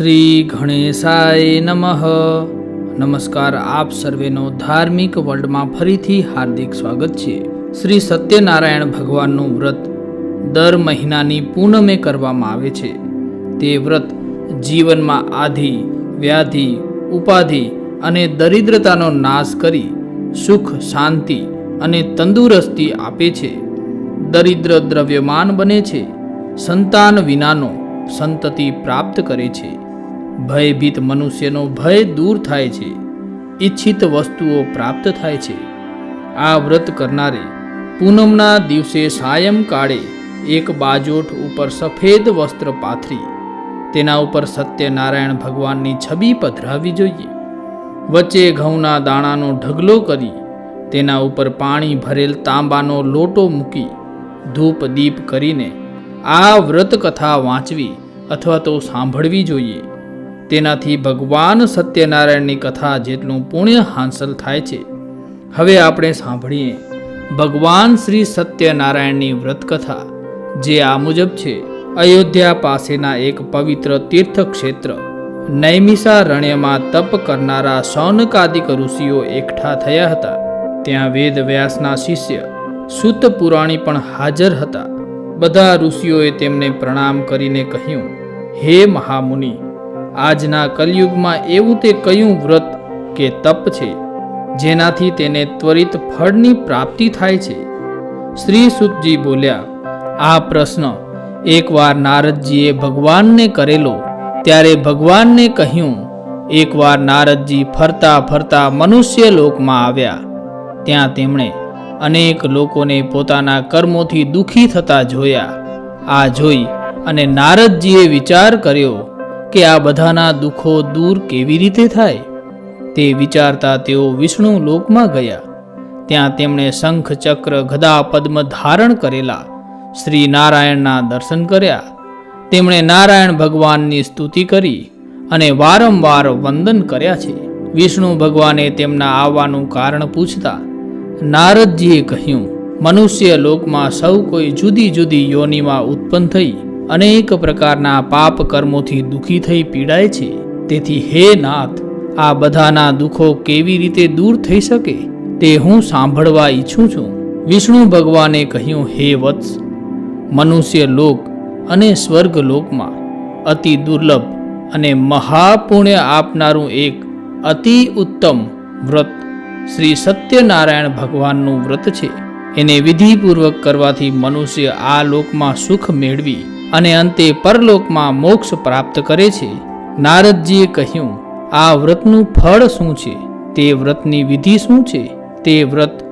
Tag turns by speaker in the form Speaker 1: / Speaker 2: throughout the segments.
Speaker 1: શ્રી ગણેશાય નમઃ. નમસ્કાર આપ સર્વેનો ધાર્મિક વર્લ્ડમાં ફરીથી હાર્દિક સ્વાગત છે. શ્રી સત્યનારાયણ ભગવાનનું વ્રત દર મહિનાની પૂનમે કરવામાં આવે છે. તે વ્રત જીવનમાં આધિ, વ્યાધિ, ઉપાધિ અને દરિદ્રતાનો નાશ કરી સુખ, શાંતિ અને તંદુરસ્તી આપે છે. દરિદ્ર દ્રવ્યમાન બને છે. સંતાન વિનાનો સંતતિ પ્રાપ્ત કરે છે. ભયભીત મનુષ્યનો ભય દૂર થાય છે. ઈચ્છિત વસ્તુઓ પ્રાપ્ત થાય છે. આ વ્રત કરનારે પૂનમના દિવસે સાયંકાળે એક બાજોઠ ઉપર સફેદ વસ્ત્ર પાથરી, તેના ઉપર સત્યનારાયણ ભગવાનની છબી પધરાવી જોઈએ. વચ્ચે ઘઉંના દાણાનો ઢગલો કરી, તેના ઉપર પાણી ભરેલ તાંબાનો લોટો મૂકી, ધૂપ દીપ કરીને આ વ્રત કથા વાંચવી અથવા તો સાંભળવી જોઈએ. તેનાથી ભગવાન સત્યનારાયણની કથા જેટલું પુણ્ય હાંસલ થાય છે. હવે આપણે સાંભળીએ ભગવાન શ્રી સત્યનારાયણની વ્રત કથા જે આ મુજબ છે. અયોધ્યા પાસેના એક પવિત્ર તીર્થક્ષેત્ર, નૈમિષા રણ્યમાં તપ કરનારા સૌનકાદિક ઋષિઓ એકઠા થયા હતા. ત્યાં વેદ વ્યાસના શિષ્ય, સુત પુરાણી પણ હાજર હતા. બધા ઋષિઓએ તેમને પ્રણામ કરીને કહ્યું, હે મહામુનિ આજના કલયુગમાં એવું તે કયું વ્રત કે તપ છે, જેનાથી તેને ત્વરિત ફળની પ્રાપ્તિ થાય છે? શ્રી સુતજી બોલ્યા, આ પ્રશ્ન એકવાર નારદજીએ ભગવાનને કરેલો, ત્યારે ભગવાનને કહ્યું, એકવાર નારદજી ફરતા ફરતા મનુષ્ય લોકમાં આવ્યા. ત્યાં તેમણે અનેક લોકોને પોતાના કર્મોથી દુઃખી થતા જોયા. આ જોઈ અને નારદજીએ વિચાર કર્યો કે આ બધાના દુઃખો દૂર કેવી રીતે થાય? તે વિચારતા તેઓ વિષ્ણુ લોકમાં ગયા. ત્યાં તેમણે શંખ ચક્ર ગદા પદ્મ ધારણ કરેલા. શ્રી નારાયણના દર્શન કર્યા. તેમણે નારાયણ ભગવાનની સ્તુતિ કરી અને વારંવાર વંદન કર્યા છે. વિષ્ણુ ભગવાને તેમના આવવાનું કારણ પૂછતા, નારદજીએ કહ્યું, મનુષ્ય લોકમાં સૌ કોઈ જુદી જુદી યોનિમાં ઉત્પન્ન થઈ અનેક પ્રકારના પાપ કર્મોથી દુઃખી થઈ પીડાય છે. તેથી હે નાથ, આ બધાના દુઃખો કેવી રીતે દૂર થઈ શકે તે હું સાંભળવા ઈચ્છું છું. વિષ્ણુ ભગવાને કહ્યું, હે વત્સ, મનુષ્ય લોક અને સ્વર્ગ લોકમાં અતિ દુર્લભ અને મહાપુણ્ય આપનારું એક અતિ ઉત્તમ વ્રત શ્રી સત્યનારાયણ ભગવાનનું વ્રત છે. એને વિધિપૂર્વક કરવાથી મનુષ્ય આ લોકમાં સુખ મેળવી અને અંતે પરલોકમાં મોક્ષ પ્રાપ્ત કરે છે. નારદજીએ કહ્યું, આ વ્રતનું ફળ શું છે? તે વ્રતની વિધિ શું છે? તે વ્રત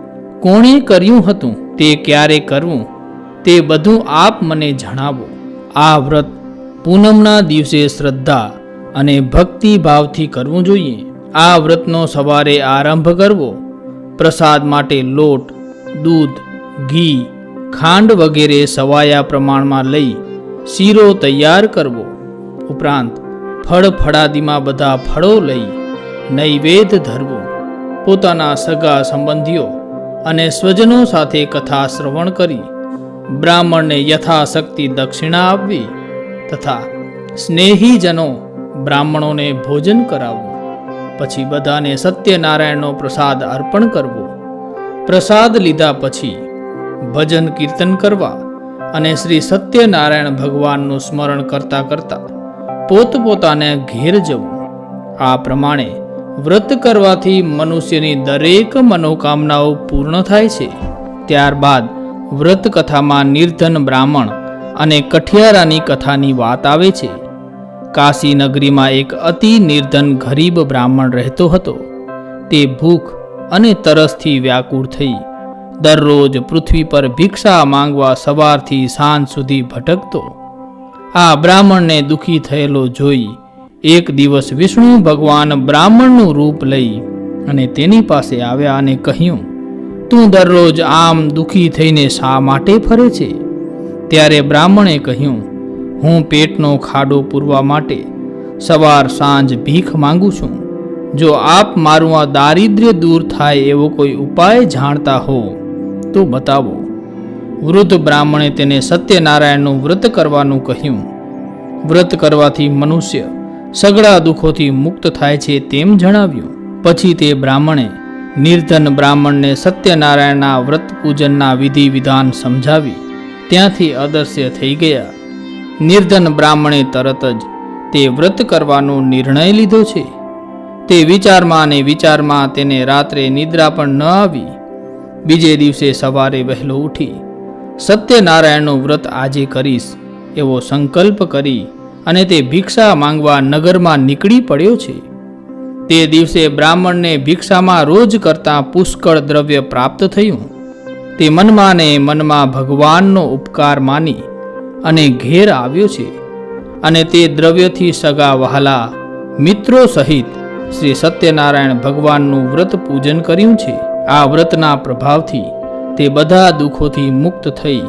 Speaker 1: કોણે કર્યું હતું? તે ક્યારે કરવું? તે બધું આપ મને જણાવો. આ વ્રત પૂનમના દિવસે શ્રદ્ધા અને ભક્તિ ભાવથી કરવું જોઈએ. આ વ્રતનો સવારે આરંભ કરવો. પ્રસાદ માટે લોટ, દૂધ, ઘી, ખાંડ વગેરે સવાયા પ્રમાણમાં લઈ શીરો તૈયાર કરવો. ઉપરાંત ફળ ફળાદીમાં બધા ફળો લઈ નૈવેદ ધરવો. પોતાના સગા સંબંધીઓ અને સ્વજનો સાથે કથા શ્રવણ કરી બ્રાહ્મણને યથાશક્તિ દક્ષિણા આપવી તથા સ્નેહીજનો બ્રાહ્મણોને ભોજન કરાવવું. પછી બધાને સત્યનારાયણનો પ્રસાદ અર્પણ કરવો. પ્રસાદ લીધા પછી ભજન કીર્તન કરવા અને શ્રી સત્યનારાયણ ભગવાનનું સ્મરણ કરતા કરતા પોતપોતાને ઘેર જવું. આ પ્રમાણે વ્રત કરવાથી મનુષ્યની દરેક મનોકામનાઓ પૂર્ણ થાય છે. ત્યારબાદ વ્રત કથામાં નિર્ધન બ્રાહ્મણ અને કઠિયારાની કથાની વાત આવે છે. કાશી નગરીમાં એક અતિ નિર્ધન ગરીબ બ્રાહ્મણ રહેતો હતો. તે ભૂખ અને તરસથી વ્યાકુળ થઈ દરરોજ પૃથ્વી પર ભિક્ષા માંગવા સવારથી સાંજ સુધી ભટકતો. આ બ્રાહ્મણને દુઃખી થયેલો જોઈ એક દિવસ વિષ્ણુ ભગવાન બ્રાહ્મણનું રૂપ લઈ અને તેની પાસે આવ્યા અને કહ્યું, તું દરરોજ આમ દુઃખી થઈને શા માટે ફરે છે? ત્યારે બ્રાહ્મણે કહ્યું, હું પેટનો ખાડો પૂરવા માટે સવાર સાંજ ભીખ માંગુ છું. જો આપ મારું આ દારિદ્ર્ય દૂર થાય એવો કોઈ ઉપાય જાણતા હો તો બતાવો. વૃદ્ધ બ્રાહ્મણે તેને સત્યનારાયણનું વ્રત કરવાનું કહ્યું. વ્રત કરવાથી મનુષ્ય સગળા દુઃખોથી મુક્ત થાય છે તેમ જણાવ્યું. પછી તે બ્રાહ્મણે નિર્ધન બ્રાહ્મણને સત્યનારાયણના વ્રત પૂજનના વિધિ વિધાન સમજાવી ત્યાંથી અદશ્ય થઈ ગયા. નિર્ધન બ્રાહ્મણે તરત જ તે વ્રત કરવાનો નિર્ણય લીધો છે. તે વિચારમાં અને વિચારમાં તેને રાત્રે નિદ્રા પણ ન આવી. બીજે દિવસે સવારે વહેલો ઉઠી સત્યનારાયણનું વ્રત આજે કરીશ એવો સંકલ્પ કરી અને તે ભિક્ષા માંગવા નગરમાં નીકળી પડ્યો છે. તે દિવસે બ્રાહ્મણને ભિક્ષામાં રોજ કરતાં પુષ્કળ દ્રવ્ય પ્રાપ્ત થયું. તે મનમાં મનમાં ભગવાનનો ઉપકાર માની અને ઘેર આવ્યો છે અને તે દ્રવ્યથી સગા વહાલા મિત્રો સહિત શ્રી સત્યનારાયણ ભગવાનનું વ્રત પૂજન કર્યું છે. આ વ્રતના પ્રભાવથી તે બધા દુઃખોથી મુક્ત થઈ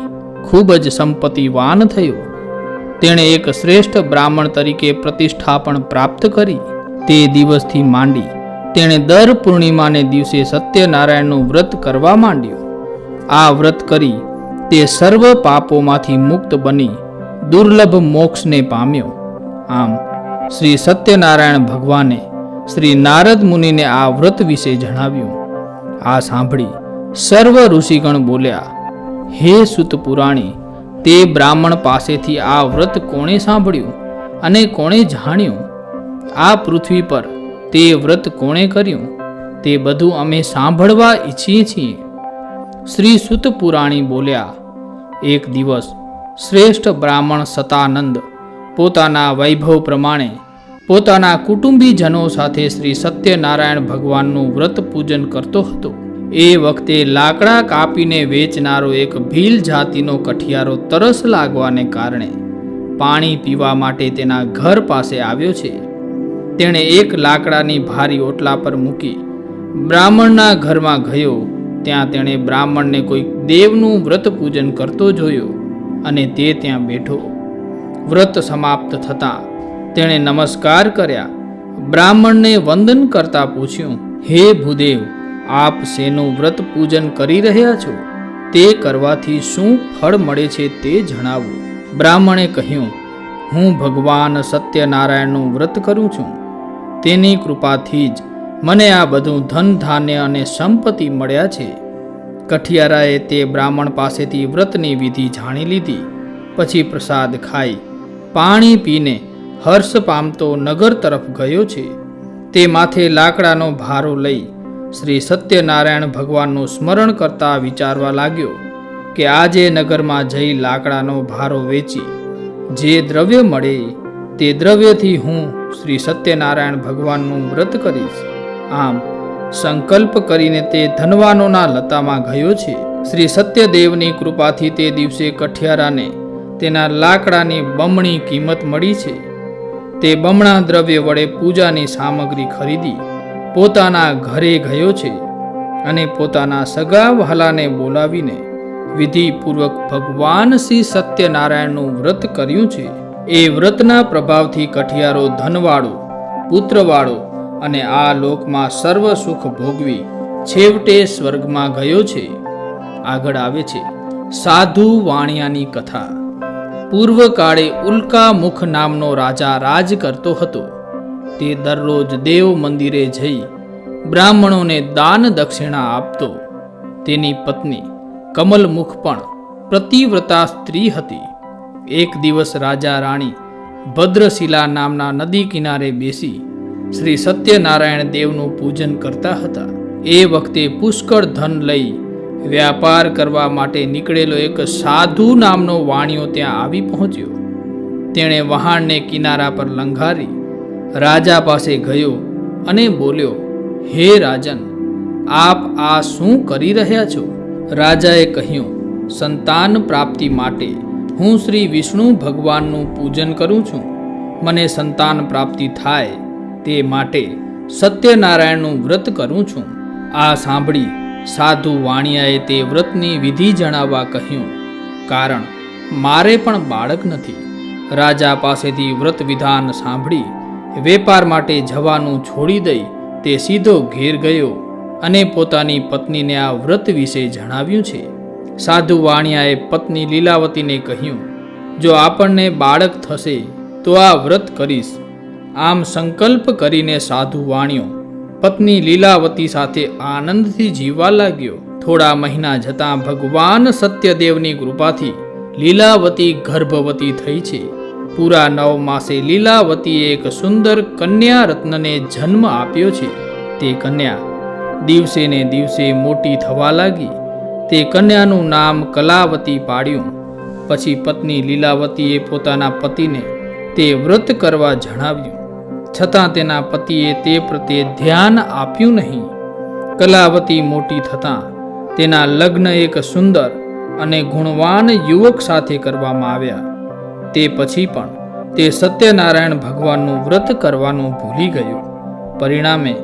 Speaker 1: ખૂબ જ સંપત્તિવાન થયો. તેણે એક શ્રેષ્ઠ બ્રાહ્મણ તરીકે પ્રતિષ્ઠા પણ પ્રાપ્ત કરી. તે દિવસથી માંડી તેણે દર પૂર્ણિમાને દિવસે સત્યનારાયણનું વ્રત કરવા માંડ્યું. આ વ્રત કરી તે સર્વ પાપોમાંથી મુક્ત બની દુર્લભ મોક્ષને પામ્યો. આમ શ્રી સત્યનારાયણ ભગવાને શ્રી નારદ મુનિને આ વ્રત વિશે જણાવ્યું. આ સાંભળી સર્વ ઋષિગણ બોલ્યા, હે સુત પુરાણી, તે બ્રાહ્મણ પાસેથી આ વ્રત કોણે સાંભળ્યું અને કોણે જાણ્યું? આ પૃથ્વી પર તે વ્રત કોણે કર્યું? તે બધું અમે સાંભળવા ઈચ્છીએ છીએ. શ્રી સુત પુરાણી બોલ્યા, એક દિવસ શ્રેષ્ઠ બ્રાહ્મણ સતાનંદ પોતાના વૈભવ પ્રમાણે પોતાના કુટુંબીજનો સાથે શ્રી સત્યનારાયણ ભગવાનનું વ્રત પૂજન કરતો હતો. એ વખતે લાકડા કાપીને વેચનારો એક ભીલ જાતિનો કઠિયારો તરસ લાગવાને કારણે પાણી પીવા માટે તેના ઘર પાસે આવ્યો છે. તેણે એક લાકડાની ભારી ઓટલા પર મૂકી બ્રાહ્મણના ઘરમાં ગયો. ત્યાં તેણે બ્રાહ્મણને કોઈ દેવનું વ્રત પૂજન કરતો જોયો અને તે ત્યાં બેઠો. વ્રત સમાપ્ત થતાં તેણે નમસ્કાર કર્યા. બ્રાહ્મણને વંદન કરતા પૂછ્યું, હે ભૂદેવ, આપ શેનું વ્રત પૂજન કરી રહ્યા છો? તે કરવાથી શું ફળ મળે છે તે જણાવો. બ્રાહ્મણે કહ્યું, હું ભગવાન સત્યનારાયણનું વ્રત કરું છું. તેની કૃપાથી જ મને આ બધું ધન, ધાન્ય અને સંપત્તિ મળ્યા છે. કઠિયારાએ તે બ્રાહ્મણ પાસેથી વ્રતની વિધિ જાણી લીધી. પછી પ્રસાદ ખાઈ, પાણી પીને હર્ષ પામતો નગર તરફ ગયો છે. તે માથે લાકડાનો ભારો લઈ શ્રી સત્યનારાયણ ભગવાનનું સ્મરણ કરતા વિચારવા લાગ્યો કે આજે નગરમાં જઈ લાકડાનો ભારો વેચી જે દ્રવ્ય મળે તે દ્રવ્યથી હું શ્રી સત્યનારાયણ ભગવાનનું વ્રત કરીશ. આમ સંકલ્પ કરીને તે ધનવાનોના લતામાં ગયો છે. શ્રી સત્યદેવની કૃપાથી તે દિવસે કઠિયારાને તેના લાકડાની બમણી કિંમત મળી છે. તે બમણા દ્રવ્ય વડે પૂજાની સામગ્રી ખરીદી પોતાના ઘરે ગયો છે અને પોતાના સગા વહાલાને બોલાવીને વિધિપૂર્વક ભગવાન શ્રી સત્યનારાયણનું વ્રત કર્યું છે. એ વ્રતના પ્રભાવથી કઠિયારો ધનવાળો, પુત્રવાળો અને આ લોકમાં સર્વ સુખ ભોગવી છેવટે સ્વર્ગમાં ગયો છે. આગળ આવે છે સાધુ વાણિયાની કથા. પૂર્વકાળે ઉલ્કા મુખ નામનો રાજા રાજ કરતો હતો. તે દરરોજ દેવ મંદિરે જઈ બ્રાહ્મણોને દાન દક્ષિણા આપતો. તેની પત્ની કમલમુખ પણ પ્રતિવ્રતા સ્ત્રી હતી. એક દિવસ રાજા રાણી ભદ્રશિલા નામના નદી કિનારે બેસી શ્રી સત્યનારાયણ દેવનું પૂજન કરતા હતા. એ વખતે પુષ્કળ ધન લઈ વ્યાપાર કરવા માટે નીકળેલો એક સાધુ નામનો વાણિયો ત્યાં આવી પહોંચ્યો. તેણે વહાણને કિનારા પર લંઘારી, રાજા પાસે ગયો અને બોલ્યો, હે રાજન, આપ આ શું કરી રહ્યા છો? રાજાએ કહ્યું, સંતાન પ્રાપ્તિ માટે હું શ્રી વિષ્ણુ ભગવાનનું પૂજન કરું છું. મને સંતાન પ્રાપ્તિ થાય તે માટે સત્યનારાયણનું વ્રત કરું છું. આ સાંભળી સાધુ વાણિયાએ તે વ્રતની વિધિ જણાવવા કહ્યું, કારણ મારે પણ બાળક નથી. રાજા પાસેથી વ્રત વિધાન સાંભળી, વેપાર માટે જવાનું છોડી દઈ તે સીધો ઘેર ગયો અને પોતાની પત્નીને આ વ્રત વિશે જણાવ્યું છે. સાધુ વાણિયાએ પત્ની લીલાવતીને કહ્યું, જો આપણને બાળક થશે, તો આ વ્રત કરીશ. આમ સંકલ્પ કરીને સાધુ વાણ્યો પત્ની લીલાવતી સાથે આનંદથી જીવવા લાગ્યો. થોડા મહિના જતાં ભગવાન સત્યદેવની કૃપાથી લીલાવતી ગર્ભવતી થઈ છે. પૂરા નવ માસે લીલાવતીએ એક સુંદર કન્યા રત્નને જન્મ આપ્યો છે. તે કન્યા દિવસે ને દિવસે મોટી થવા લાગી. તે કન્યાનું નામ કલાવતી પાડ્યું. પછી પત્ની લીલાવતીએ પોતાના પતિને તે વ્રત કરવા જણાવ્યું. છતાં તેના પતિએ તે પ્રત્યે ધ્યાન આપ્યું નહીં. કલાવતી મોટી થતાં તેના લગ્ન એક સુંદર અને ગુણવાન યુવક સાથે કરવામાં આવ્યા. તે પછી પણ તે સત્યનારાયણ ભગવાનનું વ્રત કરવાનું ભૂલી ગયો. પરિણામે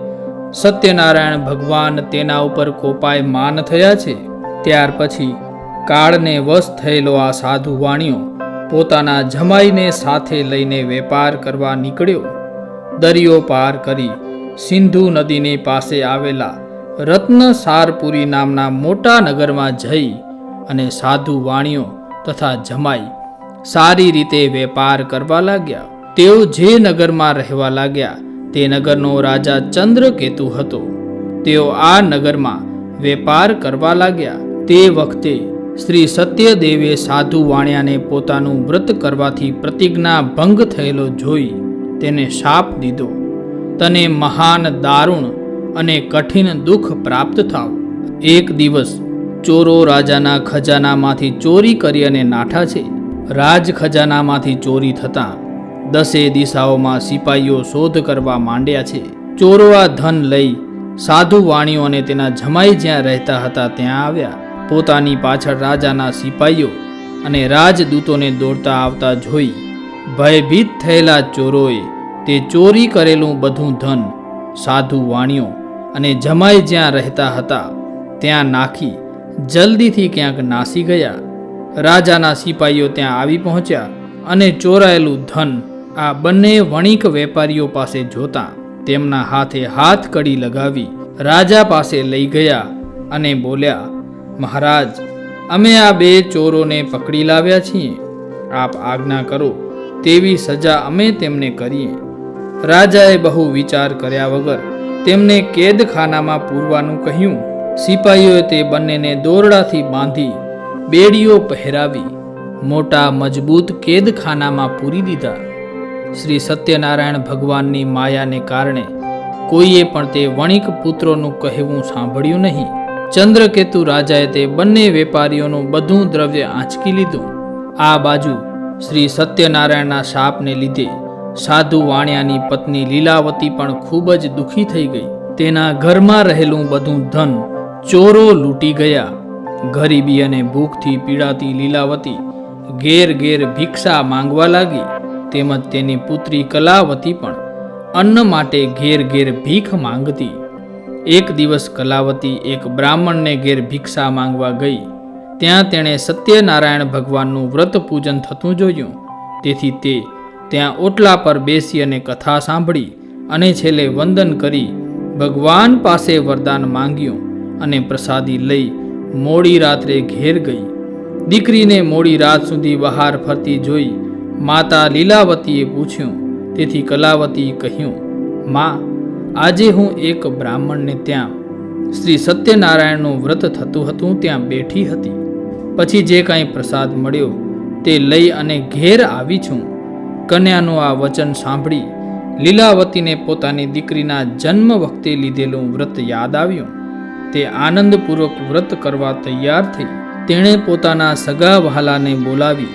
Speaker 1: સત્યનારાયણ ભગવાન તેના ઉપર કોપાયમાન થયા છે. ત્યાર પછી કાળને વશ થયેલો આ સાધુ વાણિયો પોતાના જમાઈને સાથે લઈને વેપાર કરવા નીકળ્યો. દરિયો પાર કરી સિંધુ નદીની પાસે આવેલા રત્નસારપુરી નામના મોટા નગરમાં જઈ અને સાધુ વાણિયો તથા જમાઈ સારી રીતે વેપાર કરવા લાગ્યા. તેઓ જે નગરમાં રહેવા લાગ્યા તે નગરનો રાજા ચંદ્રકેતુ હતો. તેઓ આ નગરમાં વેપાર કરવા લાગ્યા. તે વખતે શ્રી સત્યદેવે સાધુ વાણિયાને પોતાનું વ્રત કરવાથી પ્રતિજ્ઞા ભંગ થયેલો જોઈ તેને શાપ દીધો. તને મહાન દારૂણ અને કઠિન દુઃખ પ્રાપ્ત થાવ. એક દિવસ ચોરો રાજાના ખજાનામાંથી ચોરી કરી અને નાઠા છે. રાજ ખજાનામાંથી ચોરી થતાં દસે દિશાઓમાં સિપાઈઓ શોધ કરવા માંડ્યા છે. ચોરો આ ધન લઈ સાધુ વાણીઓ અને તેના જમાઈ જ્યાં રહેતા હતા ત્યાં આવ્યા. પોતાની પાછળ રાજાના સિપાઈઓ અને રાજદૂતોને દોડતા આવતા જોઈ ભયભીત થયેલા ચોરોએ તે ચોરી કરેલું બધું ધન, સાધુ વાણીઓ અને જમાઈ જ્યાં રહેતા હતા, ત્યાં નાખી જલ્દીથી ક્યાંક નાસી ગયા. રાજાના સિપાઈઓ ત્યાં આવી પહોંચ્યા અને ચોરાયેલું ધન આ બંને વણિક વેપારીઓ પાસે જોતા તેમના હાથે હાથ કડી લગાવી રાજા પાસે લઈ ગયા અને બોલ્યા, મહારાજ, અમે આ બે ચોરોને પકડી લાવ્યા છીએ. આપ આજ્ઞા કરો તેવી સજા અમે તેમને કરીએ. રાજાએ બહુ વિચાર કર્યા વગર તેમને કેદખાનામાં પૂરવાનું કહ્યું. સિપાહીઓએ તે બંનેને દોરડાથી બાંધી બેડીઓ પહેરાવી મોટા મજબૂત કેદખાનામાં પૂરી દીધા. શ્રી સત્યનારાયણ ભગવાનની માયાને કારણે કોઈએ પણ તે વણિક પુત્રોનું કહેવું સાંભળ્યું નહીં. ચંદ્રકેતુ રાજાએ તે બંને વેપારીઓનું બધું દ્રવ્ય આંચકી લીધું. આ બાજુ શ્રી સત્યનારાયણના શાપને લીધે સાધુ વાણિયાની પત્ની લીલાવતી પણ ખૂબ જ દુઃખી થઈ ગઈ. તેના ઘરમાં રહેલું બધું ધન ચોરો લૂંટી ગયા. ગરીબી અને ભૂખથી પીડાતી લીલાવતી ઘેર ઘેર ભિક્ષા માંગવા લાગી. તેમજ તેની પુત્રી કલાવતી પણ અન્ન માટે ઘેર ઘેર ભીખ માંગતી. એક દિવસ કલાવતી એક બ્રાહ્મણને ઘેર ભિક્ષા માંગવા ગઈ. ત્યાં તેણે સત્યનારાયણ ભગવાનનું વ્રત પૂજન થતું જોયું. તેથી તે ત્યાં ઓટલા પર બેસી અને કથા સાંભળી અને છેલ્લે વંદન કરી ભગવાન પાસે વરદાન માંગ્યું અને પ્રસાદી લઈ મોડી રાત્રે ઘેર ગઈ. દીકરીને મોડી રાત સુધી બહાર ફરતી જોઈ માતા લીલાવતીએ પૂછ્યું, તેથી કલાવતીએ કહ્યું, માં, આજે હું એક બ્રાહ્મણને ત્યાં શ્રી સત્યનારાયણનું વ્રત થતું હતું, ત્યાં બેઠી હતી. પછી જે કાંઈ પ્રસાદ મળ્યો તે લઈ અને ઘેર આવી છું. કન્યાનું આ વચન સાંભળી લીલાવતીને પોતાની દીકરીના જન્મ વખતે લીધેલું વ્રત યાદ આવ્યું. તે આનંદપૂર્વક વ્રત કરવા તૈયાર થઈ તેણે પોતાના સગા વહાલાને બોલાવી.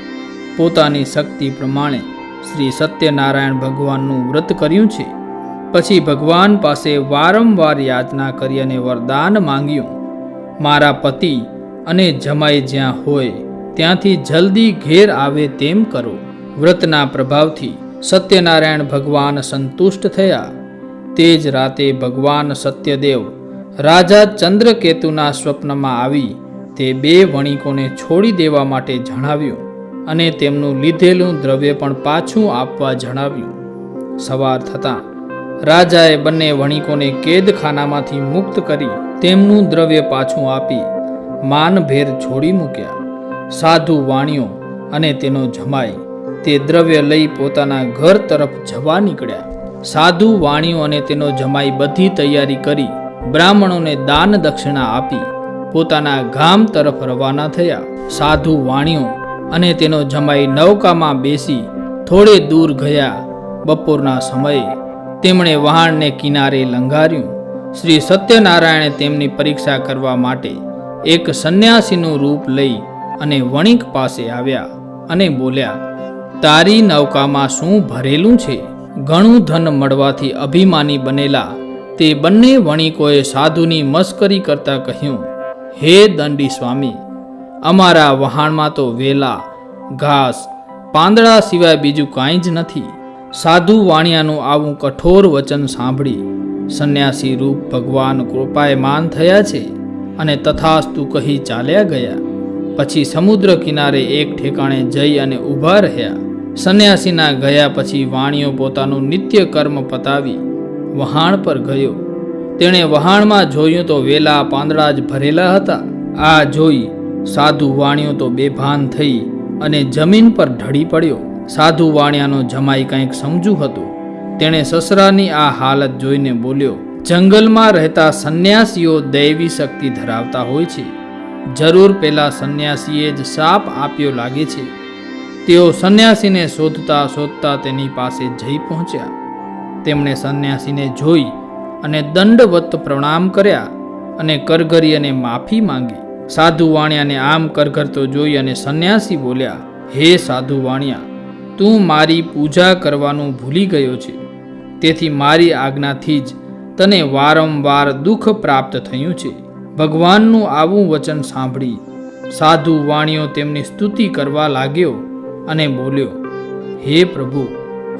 Speaker 1: પોતાની શક્તિ પ્રમાણે શ્રી સત્યનારાયણ ભગવાનનું વ્રત કર્યું છે. પછી ભગવાન પાસે વારંવાર યાચના કરી અને વરદાન માંગ્યું. મારા પતિ અને જમાઈ જ્યાં હોય, ત્યાંથી જલ્દી ઘેર આવે તેમ કરો. વ્રતના પ્રભાવથી સત્યનારાયણ ભગવાન સંતુષ્ટ થયા. તે જ રાતે ભગવાન સત્યદેવ રાજા ચંદ્રકેતુના સ્વપ્નમાં આવી, તે બે વણિકોને છોડી દેવા માટે જણાવ્યું અને તેમનું લીધેલું દ્રવ્ય પણ પાછું આપવા જણાવ્યું. સવાર થતાં રાજાએ બંને વણિકોને કેદખાનામાંથી મુક્ત કરી તેમનું દ્રવ્ય પાછું આપી માનભેર છોડી મૂક્યા. સાધુ વાણિયો અને તેનો જમાઈ તે દ્રવ્ય લઈ પોતાના ઘર તરફ જવા નીકળ્યા. સાધુ વાણીઓ અને તેનો જમાઈ બધી તૈયારી કરી બ્રાહ્મણોને દાન દક્ષિણા આપી પોતાના ગામ તરફ રવાના થયા. સાધુ વાણીઓ અને તેનો જમાઈ નૌકામાં બેસી થોડે દૂર ગયા. બપોરના સમયે તેમણે વહાણને કિનારે લંઘાર્યું. શ્રી સત્યનારાયણે તેમની પરીક્ષા કરવા માટે એક સંન્યાસીનું રૂપ લઈ અને વણિક પાસે આવ્યા અને બોલ્યા, તારી નૌકામાં શું ભરેલું છે? ઘણું ધન મળવાથી અભિમાની બનેલા તે બંને વણિકોએ સાધુની મસ્કરી કરતા કહ્યું, હે દંડી સ્વામી, અમારા વહાણમાં તો વેલા, ઘાસ, પાંદડા સિવાય બીજું કાંઈ જ નથી. સાધુ વાણિયાનું આવું કઠોર વચન સાંભળી, સંન્યાસી રૂપ ભગવાન કૃપાયમાન થયા છે. અને તથાસ્તુ કહી ચાલ્યા ગયા. પછી સમુદ્ર કિનારે એક ઠેકાણે જઈ અને ઊભા રહ્યા. સંન્યાસીના ગયા પછી વાણીઓ પોતાનું નિત્ય કર્મ પતાવી વહાણ પર ગયો. તેણે વહાણમાં જોયું તો વેલા પાંદડા જ ભરેલા હતા. આ જોઈ સાધુ વાણિયો તો બેભાન થઈ અને જમીન પર ઢળી પડ્યો. સાધુ વાણિયાનો જમાઈ કંઈક સમજુ હતું. તેણે સસરાની આ હાલત જોઈને બોલ્યો જંગલમાં રહેતા સંન્યાસીઓ દૈવી શક્તિ ધરાવતા હોય છે. જરૂર પેલા સંન્યાસીએ જ સાપ આપ્યો લાગે છે. તેઓ સંન્યાસીને શોધતા શોધતા તેની પાસે જઈ પહોંચ્યા. તેમણે સંન્યાસીને જોઈ અને દંડવત પ્રણામ કર્યા અને કરગરી અને માફી માંગી. સાધુ વાણિયાને આમ કરઘરતો જોઈ અને સંન્યાસી બોલ્યા, હે સાધુ વાણિયા, તું મારી પૂજા કરવાનું ભૂલી ગયો છે. તેથી મારી આજ્ઞાથી જ તને વારંવાર દુઃખ પ્રાપ્ત થયું છે. ભગવાનનું આવું વચન સાંભળી સાધુ વાણીઓ તેમની સ્તુતિ કરવા લાગ્યો અને બોલ્યો, હે પ્રભુ,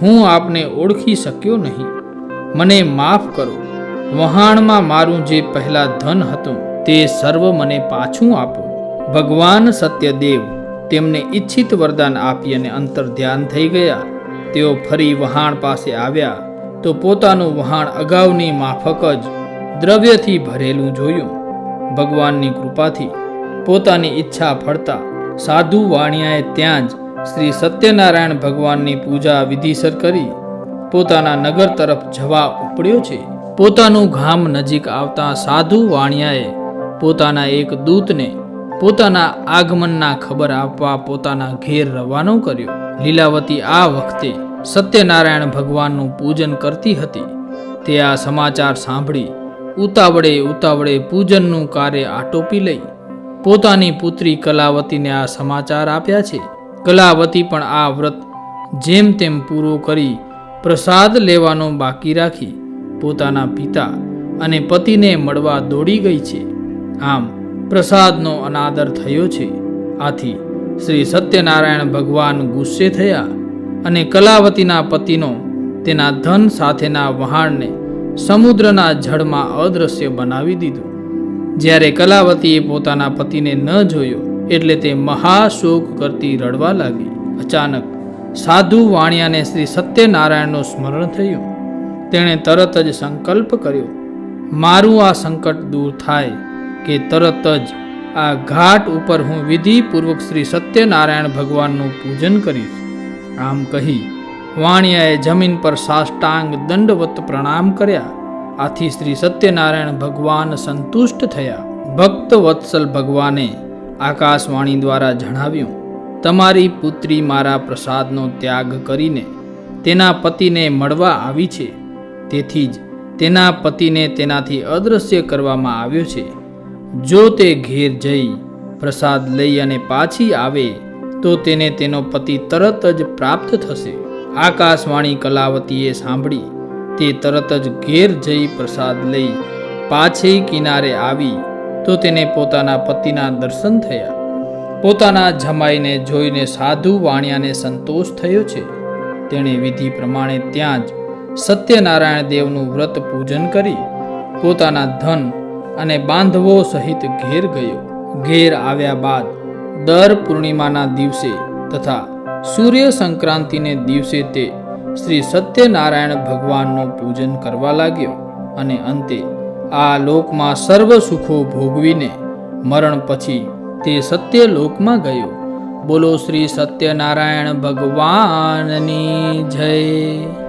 Speaker 1: હું આપને ઓળખી શક્યો નહીં. મને માફ કરો. વહાણમાં મારું જે પહેલા ધન હતું તે સર્વ મને પાછું આપો. ભગવાન સત્યદેવ તેમને ઈચ્છિત વરદાન આપી અને અંતર ધ્યાન થઈ ગયા. તેઓ ફરી વહાણ પાસે આવ્યા. તો પોતાનું વહાણ અગાઉની માફક જ દ્રવ્યથી ભરેલું જોયું. ભગવાનની કૃપાથી પોતાની ઈચ્છા ફળતા સાધુ વાણિયાએ ત્યાં જ શ્રી સત્યનારાયણ ભગવાનની પૂજા વિધિસર કરી પોતાના નગર તરફ જવા ઉપડ્યો છે. પોતાનું ગામ નજીક આવતા સાધુ વાણિયાએ પોતાના એક દૂતને પોતાના આગમનના ખબર આપવા પોતાના ઘેર રવાનો કર્યો. લીલાવતી આ વખતે સત્યનારાયણ ભગવાનનું પૂજન કરતી હતી. તે આ સમાચાર સાંભળી ઉતાવળે ઉતાવળે પૂજનનું કાર્ય આટોપી લઈ. પોતાની પુત્રી કલાવતીને આ સમાચાર આપ્યા છે. કલાવતી પણ આ વ્રત જેમ તેમ પૂરો કરી પ્રસાદ લેવાનો બાકી રાખી પોતાના પિતા અને પતિને મળવા દોડી ગઈ છે. આમ પ્રસાદનો અનાદર થયો છે. આથી શ્રી સત્યનારાયણ ભગવાન ગુસ્સે થયા અને કલાવતીના પતિનો તેના ધન સાથેના વહાણને સમુદ્રના જળમાં અદૃશ્ય બનાવી દીધું. જ્યારે કલાવતીએ પોતાના પતિને ન જોયો, એટલે તે મહાશોક કરતી રડવા લાગી. અચાનક સાધુ વાણિયાને શ્રી સત્યનારાયણનું સ્મરણ થયું. તેણે તરત જ સંકલ્પ કર્યો, મારું આ સંકટ દૂર થાય કે તરત જ આ ઘાટ ઉપર હું વિધિપૂર્વક શ્રી સત્યનારાયણ ભગવાનનું પૂજન કરીશ. આમ કહી વાણિયાએ જમીન પર સાષ્ટાંગ દંડવત પ્રણામ કર્યા. આથી શ્રી સત્યનારાયણ ભગવાન સંતુષ્ટ થયા. ભક્ત વત્સલ ભગવાને આકાશવાણી દ્વારા જણાવ્યું, તમારી પુત્રી મારા પ્રસાદનો ત્યાગ કરીને તેના પતિને મળવા આવી છે. તેથી જ તેના પતિને તેનાથી અદૃશ્ય કરવામાં આવ્યો છે. જો તે ઘેર જઈ પ્રસાદ લઈ અને પાછી આવે તો તેને તેનો પતિ તરત જ પ્રાપ્ત થશે. આકાશવાણી કલાવતીએ સાંભળી, તે તરત જ ઘેર જઈ પ્રસાદ લઈ પાછી કિનારે આવી, તો તેને પોતાના પતિના દર્શન થયા. પોતાના જમાઈને જોઈને સાધુ વાણિયાને સંતોષ થયો છે. તેણે વિધિ પ્રમાણે ત્યાં જ સત્યનારાયણ દેવનું વ્રત પૂજન કરી, પોતાના ધન અને બાંધવો સહિત ઘેર ગયો. ઘેર આવ્યા બાદ દર પૂર્ણિમાના દિવસે તથા સૂર્ય સંક્રાંતિને દિવસે તે શ્રી સત્યનારાયણ ભગવાનનું પૂજન કરવા લાગ્યો અને અંતે આ લોકમાં સર્વ સુખો ભોગવીને મરણ પછી તે સત્ય લોકમાં ગયો. બોલો શ્રી સત્યનારાયણ ભગવાનની જય.